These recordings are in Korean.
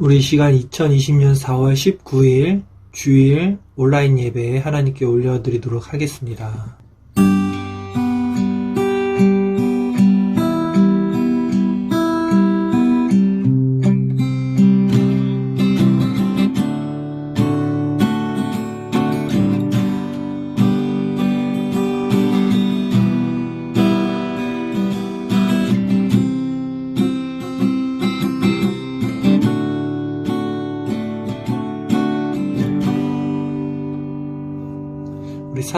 우리 시간 2020년 4월 19일 주일 온라인 예배 하나님께 올려드리도록 하겠습니다.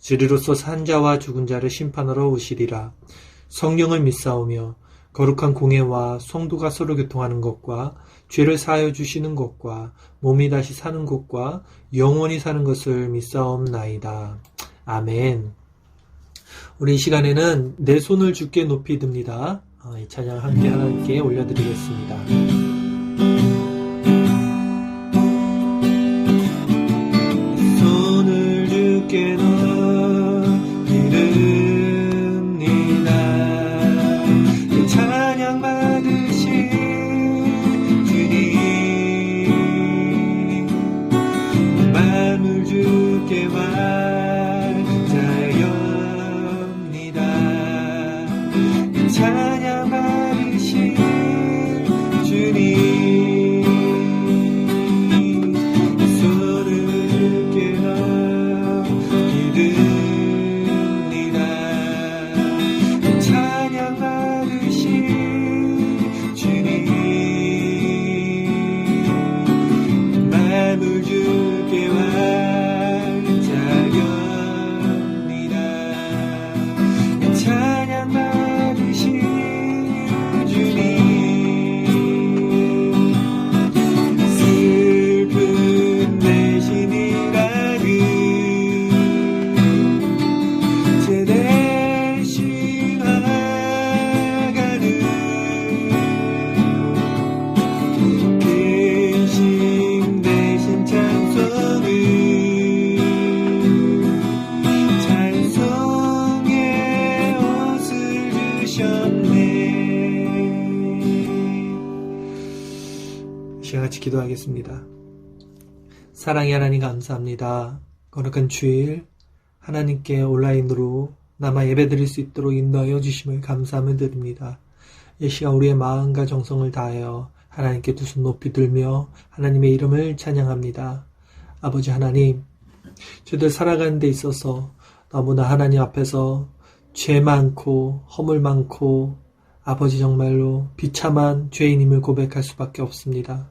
주리로서 산자와 죽은 자를 심판하러 오시리라. 성령을 믿사오며 거룩한 공예와 성도가 서로 교통하는 것과 죄를 사하여 주시는 것과 몸이 다시 사는 것과 영원히 사는 것을 믿사옵나이다. 아멘. 우리 이 시간에는 내 손을 주께 높이 듭니다. 어, 이 찬양 함께 하나님께 올려드리겠습니다. 마음을 기도하겠습니다. 사랑의 하나님 감사합니다. 거룩한 주일 하나님께 온라인으로 남아 예배드릴 수 있도록 인도하여 주심을 감사함을 드립니다. 이 시간 우리의 마음과 정성을 다하여 하나님께 두 손 높이 들며 하나님의 이름을 찬양합니다. 아버지 하나님, 저들 살아가는 데 있어서 너무나 하나님 앞에서 죄 많고 허물 많고 아버지 정말로 비참한 죄인임을 고백할 수밖에 없습니다.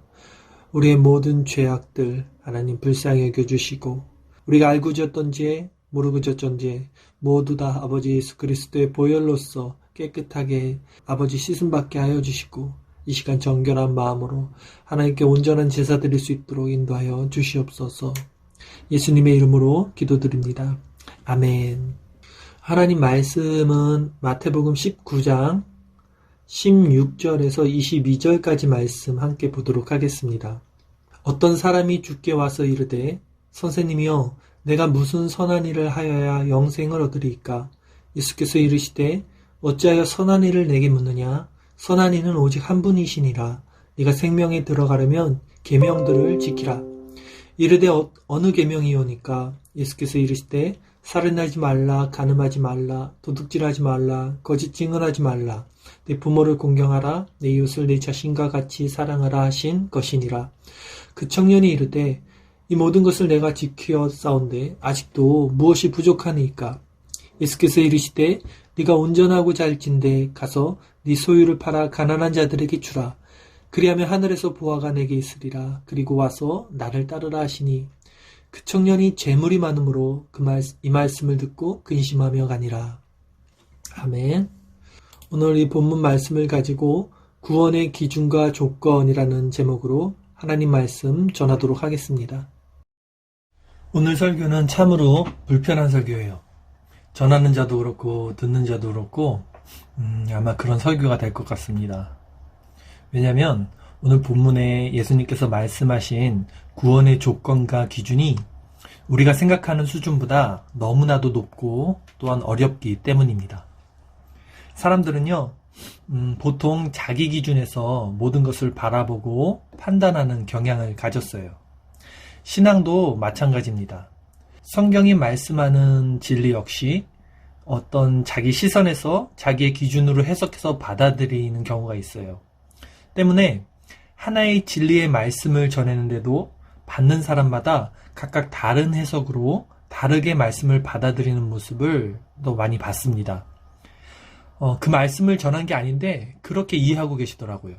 우리의 모든 죄악들 하나님 불쌍히 여겨주시고 우리가 알고 지었던 죄 모르고 지었던 죄 모두 다 아버지 예수 그리스도의 보혈로서 깨끗하게 아버지 씻음받게 하여 주시고 이 시간 정결한 마음으로 하나님께 온전한 제사 드릴 수 있도록 인도하여 주시옵소서 예수님의 이름으로 기도드립니다. 아멘 하나님 말씀은 마태복음 19장 16절에서 22절까지 말씀 함께 보도록 하겠습니다. 어떤 사람이 주께 와서 이르되 선생님이여 내가 무슨 선한 일을 하여야 영생을 얻으리이까? 예수께서 이르시되 어찌하여 선한 일을 내게 묻느냐? 선한 이는 오직 한 분이시니라. 네가 생명에 들어가려면 계명들을 지키라. 이르되 어, 어느 계명이오니까? 예수께서 이르시되 살인하지 말라 간음하지 말라 도둑질하지 말라 거짓 증언하지 말라. 내 부모를 공경하라 내 이웃을 내 자신과 같이 사랑하라 하신 것이니라. 그 청년이 이르되 이 모든 것을 내가 지키어 싸운데 아직도 무엇이 부족하니까? 예수께서 이르시되 네가 온전하고 잘진데 가서 네 소유를 팔아 가난한 자들에게 주라. 그리하면 하늘에서 보아가 내게 있으리라. 그리고 와서 나를 따르라 하시니 그 청년이 재물이 많으므로 그 말, 이 말씀을 듣고 근심하며 가니라. 아멘. 오늘 이 본문 말씀을 가지고 구원의 기준과 조건이라는 제목으로 하나님 말씀 전하도록 하겠습니다. 오늘 설교는 참으로 불편한 설교예요. 전하는 자도 그렇고 듣는 자도 그렇고 음, 아마 그런 설교가 될 것 같습니다. 왜냐하면 오늘 본문에 예수님께서 말씀하신 구원의 조건과 기준이 우리가 생각하는 수준보다 너무나도 높고 또한 어렵기 때문입니다. 사람들은요, 음, 보통 자기 기준에서 모든 것을 바라보고 판단하는 경향을 가졌어요. 신앙도 마찬가지입니다. 성경이 말씀하는 진리 역시 어떤 자기 시선에서 자기의 기준으로 해석해서 받아들이는 경우가 있어요. 때문에 하나의 진리의 말씀을 전했는데도 받는 사람마다 각각 다른 해석으로 다르게 말씀을 받아들이는 모습을 또 많이 봤습니다. 어, 그 말씀을 전한 게 아닌데 그렇게 이해하고 계시더라고요.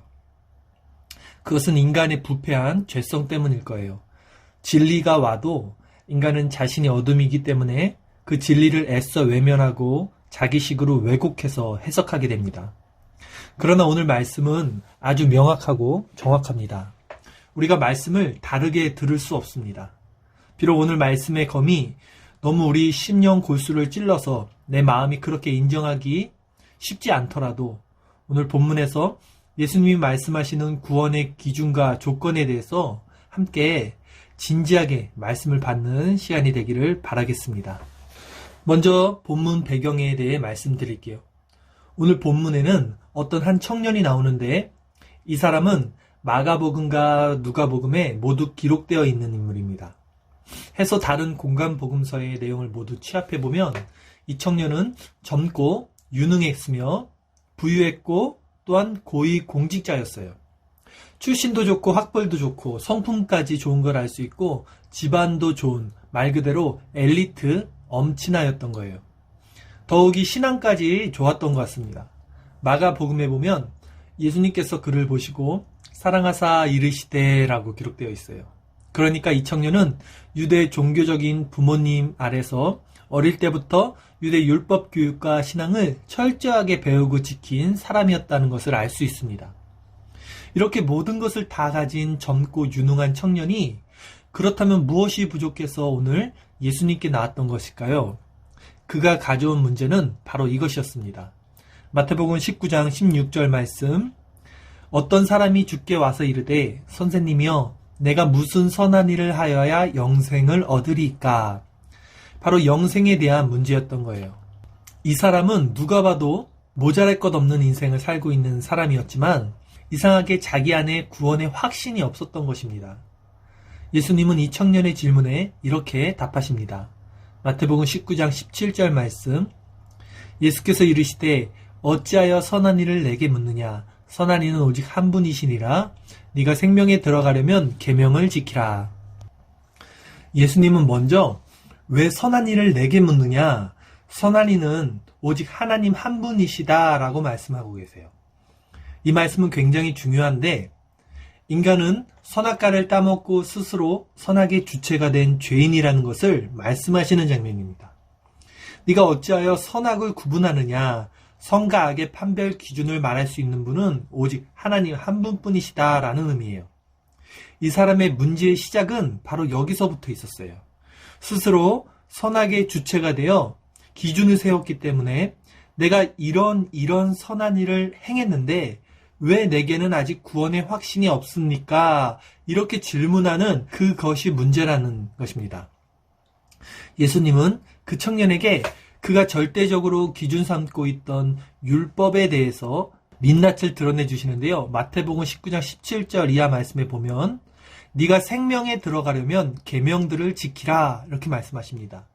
그것은 인간의 부패한 죄성 때문일 거예요. 진리가 와도 인간은 자신이 어둠이기 때문에 그 진리를 애써 외면하고 자기식으로 왜곡해서 해석하게 됩니다. 그러나 오늘 말씀은 아주 명확하고 정확합니다. 우리가 말씀을 다르게 들을 수 없습니다. 비록 오늘 말씀의 검이 너무 우리 심령 골수를 찔러서 내 마음이 그렇게 인정하기 쉽지 않더라도 오늘 본문에서 예수님이 말씀하시는 구원의 기준과 조건에 대해서 함께 진지하게 말씀을 받는 시간이 되기를 바라겠습니다. 먼저 본문 배경에 대해 말씀드릴게요. 오늘 본문에는 어떤 한 청년이 나오는데 이 사람은 마가복음과 누가복음에 모두 기록되어 있는 인물입니다. 해서 다른 공간 복음서의 내용을 모두 취합해 보면 이 청년은 젊고 유능했으며 부유했고 또한 고위 공직자였어요. 출신도 좋고 학벌도 좋고 성품까지 좋은 걸 알 수 있고 집안도 좋은 말 그대로 엘리트 엄친아였던 거예요. 더욱이 신앙까지 좋았던 것 같습니다. 마가 복음에 보면 예수님께서 그를 보시고 사랑하사 이르시되라고 기록되어 있어요. 그러니까 이 청년은 유대 종교적인 부모님 아래서 어릴 때부터 유대 율법 교육과 신앙을 철저하게 배우고 지킨 사람이었다는 것을 알 수 있습니다. 이렇게 모든 것을 다 가진 젊고 유능한 청년이 그렇다면 무엇이 부족해서 오늘 예수님께 나왔던 것일까요? 그가 가져온 문제는 바로 이것이었습니다. 마태복음 19장 16절 말씀 어떤 사람이 죽게 와서 이르되 선생님이여 내가 무슨 선한 일을 하여야 영생을 얻으리까? 바로 영생에 대한 문제였던 거예요. 이 사람은 누가 봐도 모자랄 것 없는 인생을 살고 있는 사람이었지만 이상하게 자기 안에 구원의 확신이 없었던 것입니다. 예수님은 이 청년의 질문에 이렇게 답하십니다. 마태복음 19장 17절 말씀 예수께서 이르시되 어찌하여 선한 일을 내게 묻느냐 선한 이는 오직 한 분이시니라 네가 생명에 들어가려면 계명을 지키라. 예수님은 먼저 왜 선한 일을 내게 묻느냐? 선한 이는 오직 하나님 한 분이시다라고 말씀하고 계세요. 이 말씀은 굉장히 중요한데 인간은 선악과를 따먹고 스스로 선악의 주체가 된 죄인이라는 것을 말씀하시는 장면입니다. 네가 어찌하여 선악을 구분하느냐? 선과 악의 판별 기준을 말할 수 있는 분은 오직 하나님 한 분뿐이시다라는 의미예요. 이 사람의 문제의 시작은 바로 여기서부터 있었어요. 스스로 선악의 주체가 되어 기준을 세웠기 때문에 내가 이런 이런 선한 일을 행했는데 왜 내게는 아직 구원의 확신이 없습니까? 이렇게 질문하는 그것이 문제라는 것입니다. 예수님은 그 청년에게 그가 절대적으로 기준 삼고 있던 율법에 대해서 민낯을 드러내 주시는데요. 마태복음 19장 17절 이하 말씀에 보면 네가 생명에 들어가려면 계명들을 지키라 이렇게 말씀하십니다.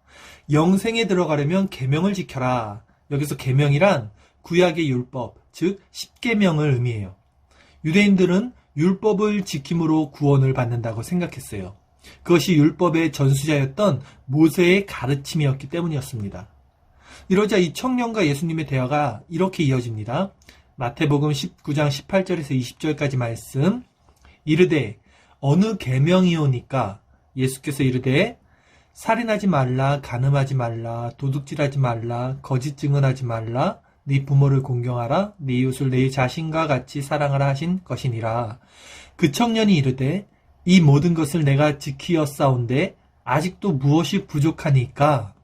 영생에 들어가려면 계명을 지켜라. 여기서 계명이란 구약의 율법, 즉 십계명을 의미해요. 유대인들은 율법을 지킴으로 구원을 받는다고 생각했어요. 그것이 율법의 전수자였던 모세의 가르침이었기 때문이었습니다. 이러자 이 청년과 예수님의 대화가 이렇게 이어집니다. 마태복음 19장 18절에서 20절까지 말씀. 이르되 어느 계명이오니까 예수께서 이르되 살인하지 말라, 간음하지 말라, 도둑질하지 말라, 거짓 증언하지 말라, 네 부모를 공경하라, 네 이웃을 네 자신과 같이 사랑하라 하신 것이니라. 그 청년이 이르되 이 모든 것을 내가 지키었사온데 아직도 무엇이 부족하니까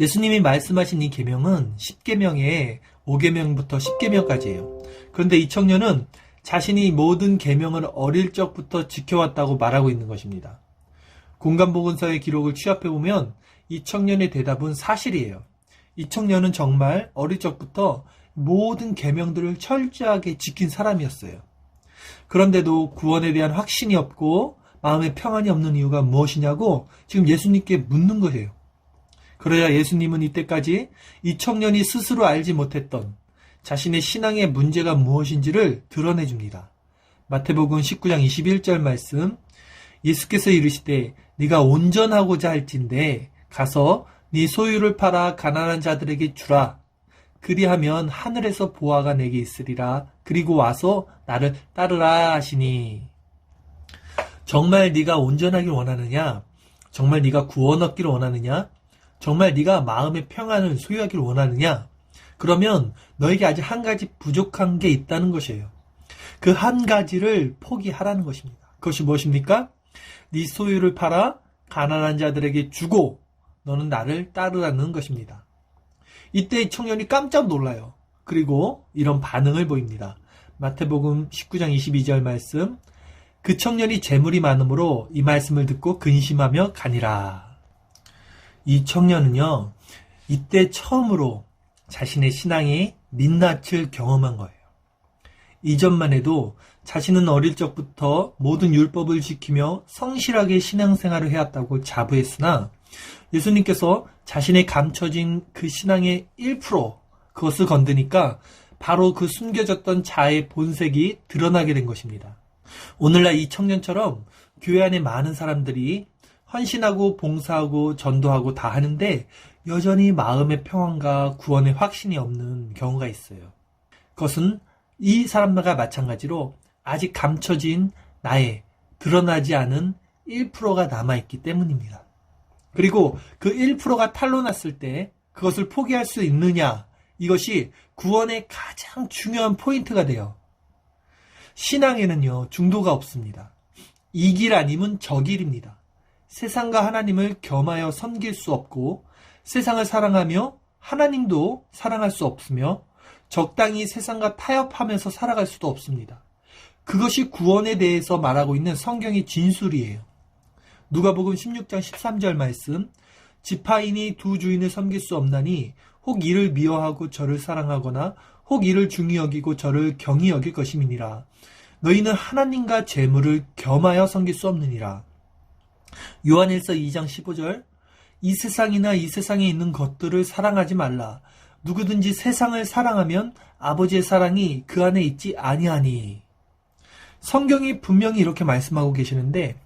예수님이 말씀하신 이 계명은 10계명에 5계명부터 10계명까지예요. 그런데 이 청년은 자신이 모든 계명을 어릴 적부터 지켜왔다고 말하고 있는 것입니다. 공간보건서의 기록을 취합해 보면 이 청년의 대답은 사실이에요. 이 청년은 정말 어릴 적부터 모든 계명들을 철저하게 지킨 사람이었어요. 그런데도 구원에 대한 확신이 없고 마음에 평안이 없는 이유가 무엇이냐고 지금 예수님께 묻는 거예요. 그래야 예수님은 이때까지 이 청년이 스스로 알지 못했던 자신의 신앙의 문제가 무엇인지를 드러내 줍니다. 마태복음 19장 21절 말씀. 예수께서 이르시되 네가 온전하고자 할진대 가서 네 소유를 팔아 가난한 자들에게 주라. 그리하면 하늘에서 보화가 내게 있으리라. 그리고 와서 나를 따르라 하시니. 정말 네가 온전하길 원하느냐? 정말 네가 구원 얻기를 원하느냐 정말 네가 마음의 평안을 소유하길 원하느냐 그러면 너에게 아직 한 가지 부족한 게 있다는 것이에요. 그 한 가지를 포기하라는 것입니다. 그것이 무엇입니까? 네 소유를 팔아 가난한 자들에게 주고 너는 나를 따르라는 것입니다. 이때 이 청년이 깜짝 놀라요. 그리고 이런 반응을 보입니다. 마태복음 19장 22절 말씀 그 청년이 재물이 많으므로 이 말씀을 듣고 근심하며 가니라. 이 청년은요, 이때 처음으로 자신의 신앙이 민낯을 경험한 거예요. 이전만 해도 자신은 어릴 적부터 모든 율법을 지키며 성실하게 신앙생활을 해왔다고 자부했으나 예수님께서 자신의 감춰진 그 신앙의 1% 그것을 건드니까 바로 그 숨겨졌던 자의 본색이 드러나게 된 것입니다. 오늘날 이 청년처럼 교회 안에 많은 사람들이 헌신하고 봉사하고 전도하고 다 하는데 여전히 마음의 평안과 구원의 확신이 없는 경우가 있어요. 그것은 이 사람들과 마찬가지로 아직 감춰진 나의 드러나지 않은 1%가 남아있기 때문입니다. 그리고 그 1%가 탄로났을 때 그것을 포기할 수 있느냐 이것이 구원의 가장 중요한 포인트가 돼요. 신앙에는요 중도가 없습니다. 이 길 아니면 저 길입니다. 세상과 하나님을 겸하여 섬길 수 없고 세상을 사랑하며 하나님도 사랑할 수 없으며 적당히 세상과 타협하면서 살아갈 수도 없습니다. 그것이 구원에 대해서 말하고 있는 성경의 진술이에요. 누가복음 16장 13절 말씀 지파인이 두 주인을 섬길 수 없나니 혹 이를 미워하고 저를 사랑하거나 혹 이를 중히 여기고 저를 경히 여길 것임이니라. 너희는 하나님과 재물을 겸하여 섬길 수 없느니라. 요한일서 2장 15절 이 세상이나 이 세상에 있는 것들을 사랑하지 말라. 누구든지 세상을 사랑하면 아버지의 사랑이 그 안에 있지 아니하니. 성경이 분명히 이렇게 말씀하고 계시는데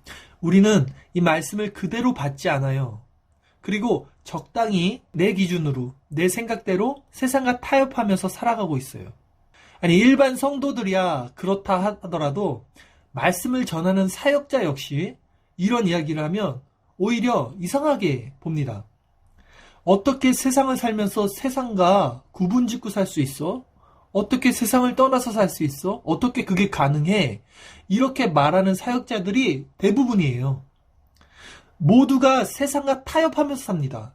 우리는 이 말씀을 그대로 받지 않아요. 그리고 적당히 내 기준으로, 내 생각대로 세상과 타협하면서 살아가고 있어요. 아니, 일반 성도들이야 그렇다 하더라도 말씀을 전하는 사역자 역시 이런 이야기를 하면 오히려 이상하게 봅니다. 어떻게 세상을 살면서 세상과 구분 짓고 살 수 있어? 어떻게 세상을 떠나서 살 수 있어? 어떻게 그게 가능해? 이렇게 말하는 사역자들이 대부분이에요. 모두가 세상과 타협하면서 삽니다.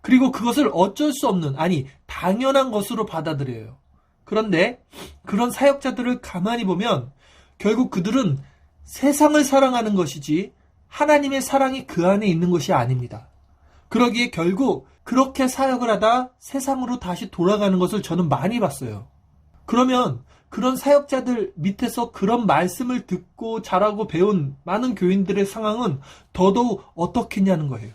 그리고 그것을 어쩔 수 없는, 아니, 당연한 것으로 받아들여요. 그런데 그런 사역자들을 가만히 보면 결국 그들은 세상을 사랑하는 것이지 하나님의 사랑이 그 안에 있는 것이 아닙니다. 그러기에 결국 그렇게 사역을 하다 세상으로 다시 돌아가는 것을 저는 많이 봤어요. 그러면 그런 사역자들 밑에서 그런 말씀을 듣고 자라고 배운 많은 교인들의 상황은 더더욱 어떻겠냐는 거예요.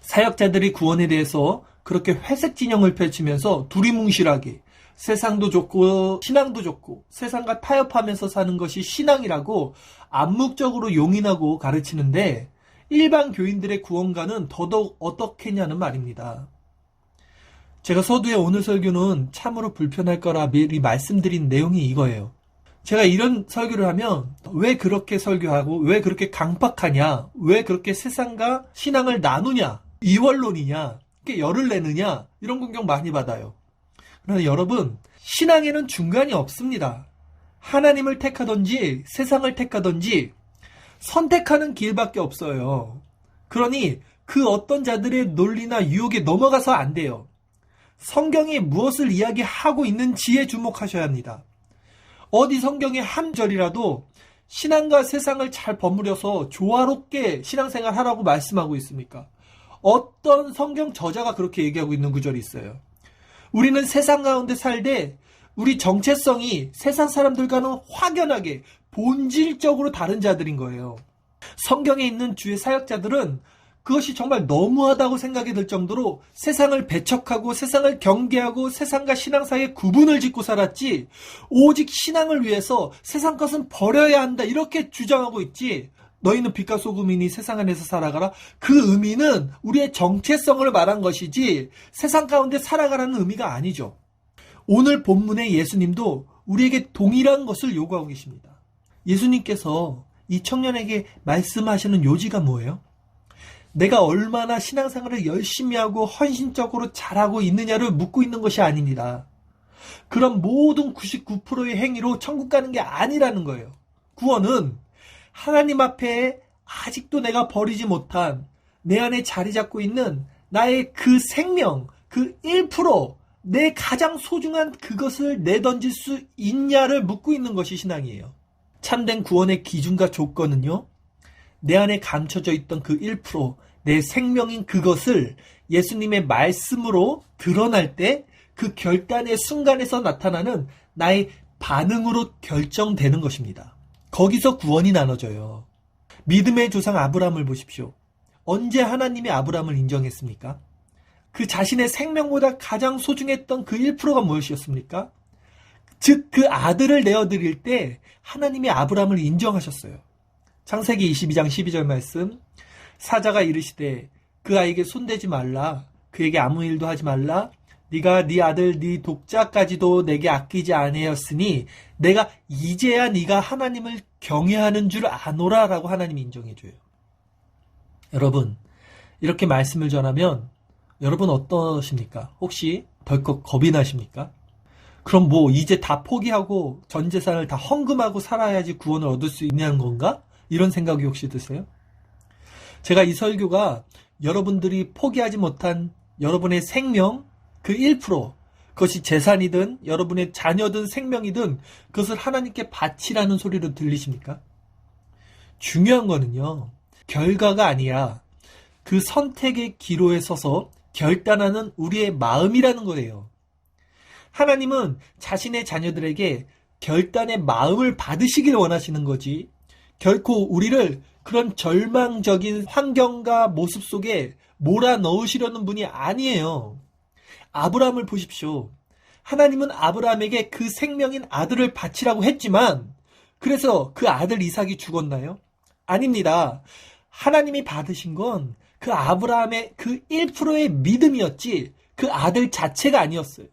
사역자들이 구원에 대해서 그렇게 회색 진영을 펼치면서 두리뭉실하게 세상도 좋고 신앙도 좋고 세상과 타협하면서 사는 것이 신앙이라고 암묵적으로 용인하고 가르치는데 일반 교인들의 구원가는 더더욱 어떻겠냐는 말입니다. 제가 서두에 오늘 설교는 참으로 불편할 거라 미리 말씀드린 내용이 이거예요. 제가 이런 설교를 하면 왜 그렇게 설교하고 왜 그렇게 강박하냐, 왜 그렇게 세상과 신앙을 나누냐, 이원론이냐, 이렇게 열을 내느냐 이런 공격 많이 받아요. 그러나 여러분 신앙에는 중간이 없습니다. 하나님을 택하든지 세상을 택하든지 선택하는 길밖에 없어요. 그러니 그 어떤 자들의 논리나 유혹에 넘어가서 안 돼요. 성경이 무엇을 이야기하고 있는지에 주목하셔야 합니다. 어디 성경의 한 절이라도 신앙과 세상을 잘 버무려서 조화롭게 신앙생활 하라고 말씀하고 있습니까? 어떤 성경 저자가 그렇게 얘기하고 있는 구절이 있어요. 우리는 세상 가운데 살되 우리 정체성이 세상 사람들과는 확연하게 본질적으로 다른 자들인 거예요. 성경에 있는 주의 사역자들은 그것이 정말 너무하다고 생각이 들 정도로 세상을 배척하고 세상을 경계하고 세상과 신앙 사이에 구분을 짓고 살았지 오직 신앙을 위해서 세상 것은 버려야 한다 이렇게 주장하고 있지 너희는 빛과 소금이니 세상 안에서 살아가라 그 의미는 우리의 정체성을 말한 것이지 세상 가운데 살아가라는 의미가 아니죠 오늘 본문의 예수님도 우리에게 동일한 것을 요구하고 계십니다 예수님께서 이 청년에게 말씀하시는 요지가 뭐예요? 내가 얼마나 신앙생활을 열심히 하고 헌신적으로 잘하고 있느냐를 묻고 있는 것이 아닙니다. 그런 모든 99%의 행위로 천국 가는 게 아니라는 거예요. 구원은 하나님 앞에 아직도 내가 버리지 못한 내 안에 자리 잡고 있는 나의 그 생명, 그 1%, 내 가장 소중한 그것을 내던질 수 있냐를 묻고 있는 것이 신앙이에요. 참된 구원의 기준과 조건은요, 내 안에 감춰져 있던 그 1%, 내 생명인 그것을 예수님의 말씀으로 드러날 때 그 결단의 순간에서 나타나는 나의 반응으로 결정되는 것입니다. 거기서 구원이 나눠져요. 믿음의 조상 아브라함을 보십시오. 언제 하나님이 아브라함을 인정했습니까? 그 자신의 생명보다 가장 소중했던 그 1%가 무엇이었습니까? 즉, 그 아들을 내어드릴 때 하나님이 아브라함을 인정하셨어요. 창세기 22장 12절 말씀. 사자가 이르시되 그 아이에게 손대지 말라. 그에게 아무 일도 하지 말라. 네가 네 아들 네 독자까지도 내게 아끼지 아니하였으니 내가 이제야 네가 하나님을 경외하는 줄 아노라라고 하나님이 인정해 줘요. 여러분, 이렇게 말씀을 전하면 여러분 어떠십니까? 혹시 덜컥 겁이 나십니까? 그럼 뭐 이제 다 포기하고 전 재산을 다 헌금하고 살아야지 구원을 얻을 수 있냐는 건가? 이런 생각이 혹시 드세요? 제가 이 설교가 여러분들이 포기하지 못한 여러분의 생명 그 1% 그것이 재산이든 여러분의 자녀든 생명이든 그것을 하나님께 바치라는 소리로 들리십니까? 중요한 거는요. 결과가 아니라 그 선택의 기로에 서서 결단하는 우리의 마음이라는 거예요. 하나님은 자신의 자녀들에게 결단의 마음을 받으시길 원하시는 거지. 결코 우리를 그런 절망적인 환경과 모습 속에 몰아 넣으시려는 분이 아니에요. 아브라함을 보십시오. 하나님은 아브라함에게 그 생명인 아들을 바치라고 했지만, 그래서 그 아들 이삭이 죽었나요? 아닙니다. 하나님이 받으신 건 그 아브라함의 그 1%의 믿음이었지, 그 아들 자체가 아니었어요.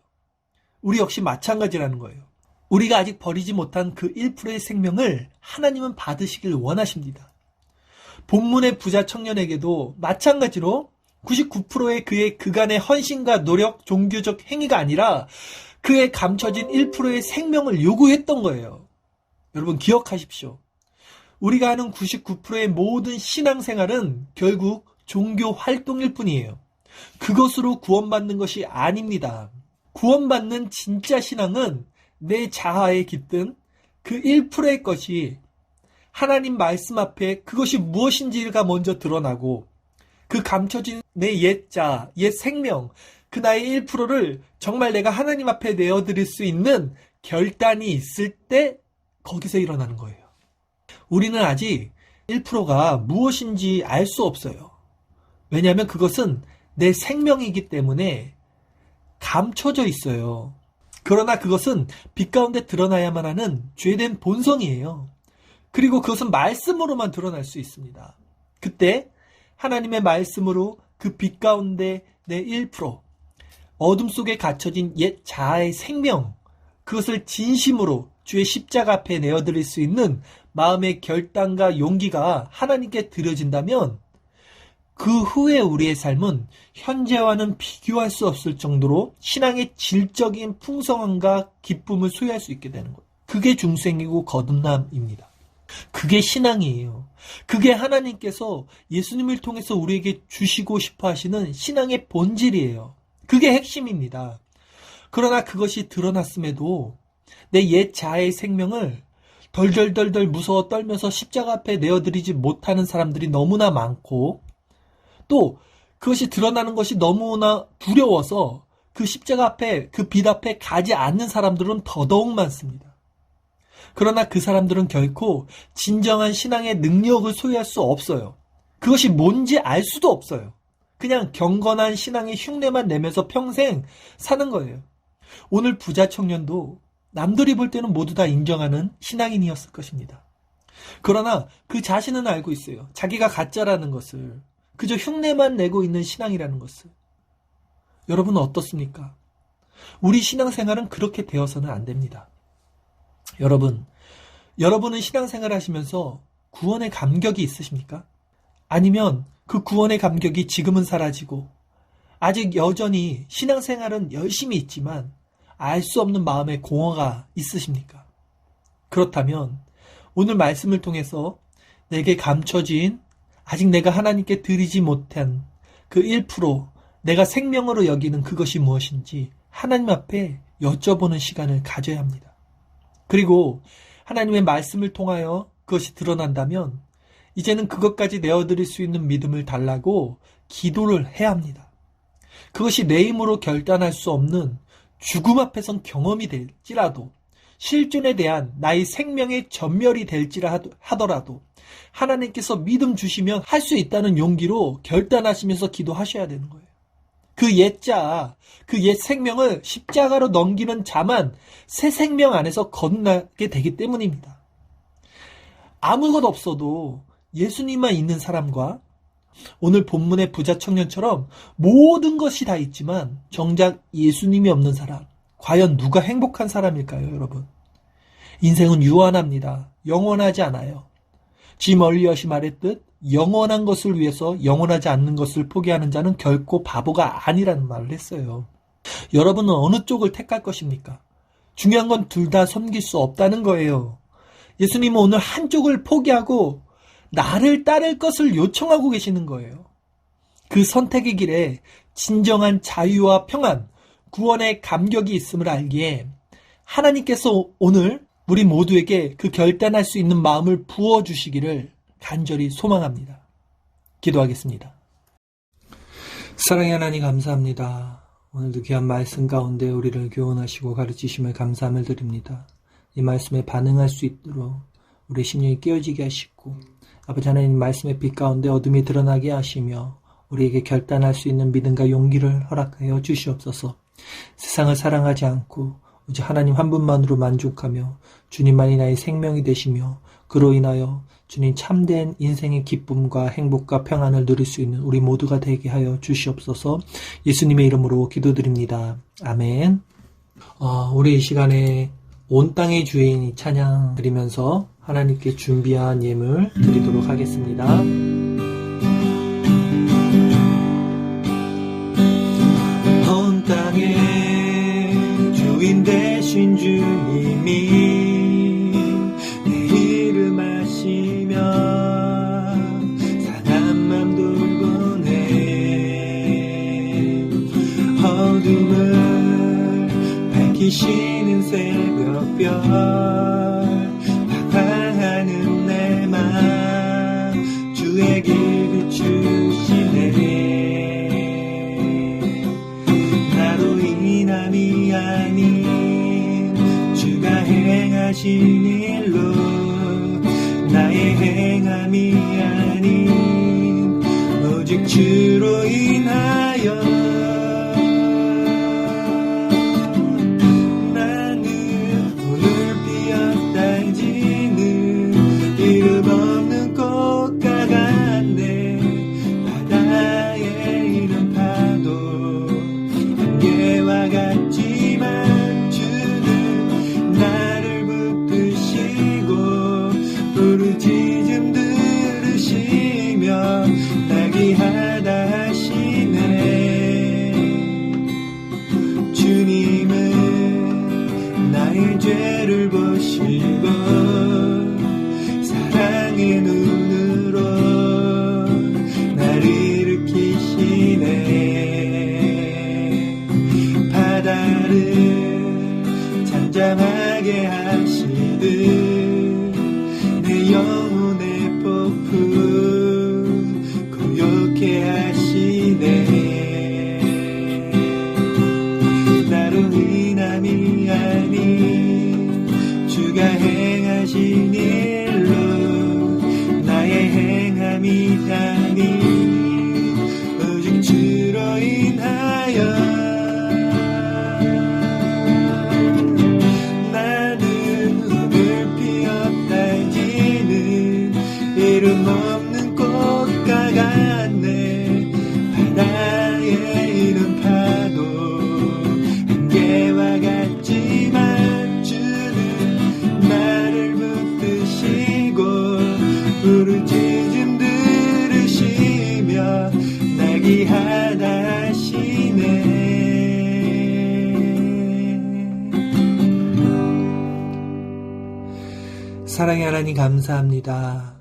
우리 역시 마찬가지라는 거예요. 우리가 아직 버리지 못한 그 1%의 생명을 하나님은 받으시길 원하십니다. 본문의 부자 청년에게도 마찬가지로 99%의 그의 그간의 헌신과 노력, 종교적 행위가 아니라 그의 감춰진 1%의 생명을 요구했던 거예요. 여러분 기억하십시오. 우리가 하는 99%의 모든 신앙생활은 결국 종교 활동일 뿐이에요. 그것으로 구원받는 것이 아닙니다. 구원받는 진짜 신앙은 내 자아에 깃든 그 1%의 것이 하나님 말씀 앞에 그것이 무엇인지가 먼저 드러나고 그 감춰진 내 옛자, 옛 생명, 그 나의 1%를 정말 내가 하나님 앞에 내어드릴 수 있는 결단이 있을 때 거기서 일어나는 거예요. 우리는 아직 1%가 무엇인지 알 수 없어요. 왜냐하면 그것은 내 생명이기 때문에 감춰져 있어요. 그러나 그것은 빛 가운데 드러나야만 하는 죄된 본성이에요. 그리고 그것은 말씀으로만 드러날 수 있습니다. 그때 하나님의 말씀으로 그 빛 가운데 내 1%, 어둠 속에 갇혀진 옛 자아의 생명, 그것을 진심으로 주의 십자가 앞에 내어드릴 수 있는 마음의 결단과 용기가 하나님께 드려진다면 그 후에 우리의 삶은 현재와는 비교할 수 없을 정도로 신앙의 질적인 풍성함과 기쁨을 소유할 수 있게 되는 거예요. 그게 중생이고 거듭남입니다. 그게 신앙이에요. 그게 하나님께서 예수님을 통해서 우리에게 주시고 싶어 하시는 신앙의 본질이에요. 그게 핵심입니다. 그러나 그것이 드러났음에도 내 옛 자아의 생명을 덜덜덜덜 무서워 떨면서 십자가 앞에 내어드리지 못하는 사람들이 너무나 많고 또 그것이 드러나는 것이 너무나 두려워서 그 십자가 앞에 그 빛 앞에 가지 않는 사람들은 더더욱 많습니다. 그러나 그 사람들은 결코 진정한 신앙의 능력을 소유할 수 없어요. 그것이 뭔지 알 수도 없어요. 그냥 경건한 신앙의 흉내만 내면서 평생 사는 거예요. 오늘 부자 청년도 남들이 볼 때는 모두 다 인정하는 신앙인이었을 것입니다. 그러나 그 자신은 알고 있어요. 자기가 가짜라는 것을. 그저 흉내만 내고 있는 신앙이라는 것을. 여러분은 어떻습니까? 우리 신앙생활은 그렇게 되어서는 안 됩니다. 여러분, 여러분은 신앙생활 하시면서 구원의 감격이 있으십니까? 아니면 그 구원의 감격이 지금은 사라지고 아직 여전히 신앙생활은 열심히 있지만 알 수 없는 마음의 공허가 있으십니까? 그렇다면 오늘 말씀을 통해서 내게 감춰진 아직 내가 하나님께 드리지 못한 그 1% 내가 생명으로 여기는 그것이 무엇인지 하나님 앞에 여쭤보는 시간을 가져야 합니다. 그리고 하나님의 말씀을 통하여 그것이 드러난다면 이제는 그것까지 내어드릴 수 있는 믿음을 달라고 기도를 해야 합니다. 그것이 내 힘으로 결단할 수 없는 죽음 앞에선 경험이 될지라도 실존에 대한 나의 생명의 전멸이 될지라 하더라도 하나님께서 믿음 주시면 할 수 있다는 용기로 결단하시면서 기도하셔야 되는 거예요. 그 옛자, 그 옛 생명을 십자가로 넘기는 자만 새 생명 안에서 거듭나게 되기 때문입니다. 아무것 없어도 예수님만 있는 사람과 오늘 본문의 부자 청년처럼 모든 것이 다 있지만 정작 예수님이 없는 사람, 과연 누가 행복한 사람일까요, 여러분? 인생은 유한합니다. 영원하지 않아요. 짐 얼리엇이 말했듯 영원한 것을 위해서 영원하지 않는 것을 포기하는 자는 결코 바보가 아니라는 말을 했어요. 여러분은 어느 쪽을 택할 것입니까? 중요한 건 둘 다 섬길 수 없다는 거예요. 예수님은 오늘 한쪽을 포기하고 나를 따를 것을 요청하고 계시는 거예요. 그 선택의 길에 진정한 자유와 평안, 구원의 감격이 있음을 알기에 하나님께서 오늘 우리 모두에게 그 결단할 수 있는 마음을 부어주시기를 간절히 소망합니다. 기도하겠습니다. 사랑의 하나님 감사합니다. 오늘도 귀한 말씀 가운데 우리를 교훈하시고 가르치심을 감사함을 드립니다. 이 말씀에 반응할 수 있도록 우리 심령이 깨어지게 하시고 아버지 하나님 말씀의 빛 가운데 어둠이 드러나게 하시며 우리에게 결단할 수 있는 믿음과 용기를 허락하여 주시옵소서. 세상을 사랑하지 않고 오직 하나님 한 분만으로 만족하며 주님만이 나의 생명이 되시며 그로 인하여 주님 참된 인생의 기쁨과 행복과 평안을 누릴 수 있는 우리 모두가 되게 하여 주시옵소서 예수님의 이름으로 기도드립니다. 아멘. 어, 우리 이 시간에 온 땅의 주인이 찬양 드리면서 하나님께 준비한 예물 드리도록 하겠습니다. 온 땅의 주인 되신 주님이 새 아닌 주가 행하신 사랑의 하나님 감사합니다.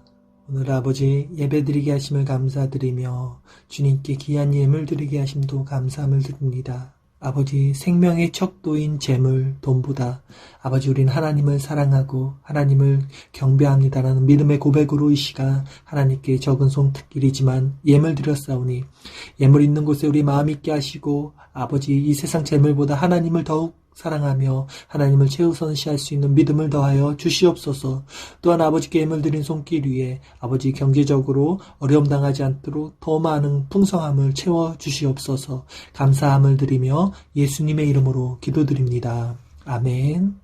오늘 아버지 예배드리게 하심을 감사드리며 주님께 귀한 예물 드리게 하심도 감사함을 드립니다. 아버지 생명의 척도인 재물, 돈보다 아버지 우린 하나님을 사랑하고 하나님을 경배합니다라는 믿음의 고백으로 이 시간 하나님께 적은 손길이지만 예물 드렸사오니 예물 있는 곳에 우리 마음 있게 하시고 아버지 이 세상 재물보다 하나님을 더욱 사랑하며 하나님을 최우선시할 수 있는 믿음을 더하여 주시옵소서. 또한 아버지께 예물 드린 손길 위에 아버지 경제적으로 어려움 당하지 않도록 더 많은 풍성함을 채워 주시옵소서. 감사함을 드리며 예수님의 이름으로 기도드립니다. 아멘.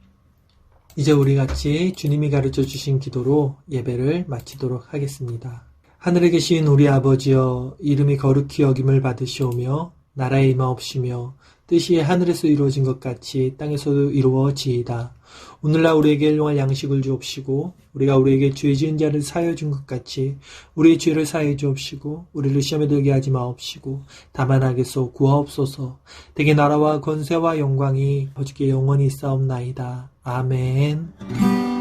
이제 우리 같이 주님이 가르쳐 주신 기도로 예배를 마치도록 하겠습니다. 하늘에 계신 우리 아버지여 이름이 거룩히 여김을 받으시오며 나라에 임하옵시며 뜻이 하늘에서 이루어진 것 같이 땅에서도 이루어지이다. 오늘날 우리에게 일용할 양식을 주옵시고 우리가 우리에게 죄 지은 자를 사하여 준 것 같이 우리의 죄를 사하여 주옵시고 우리를 시험에 들게 하지 마옵시고 다만 악에서 구하옵소서 대개 나라와 권세와 영광이 아버지께 영원히 있사옵나이다. 아멘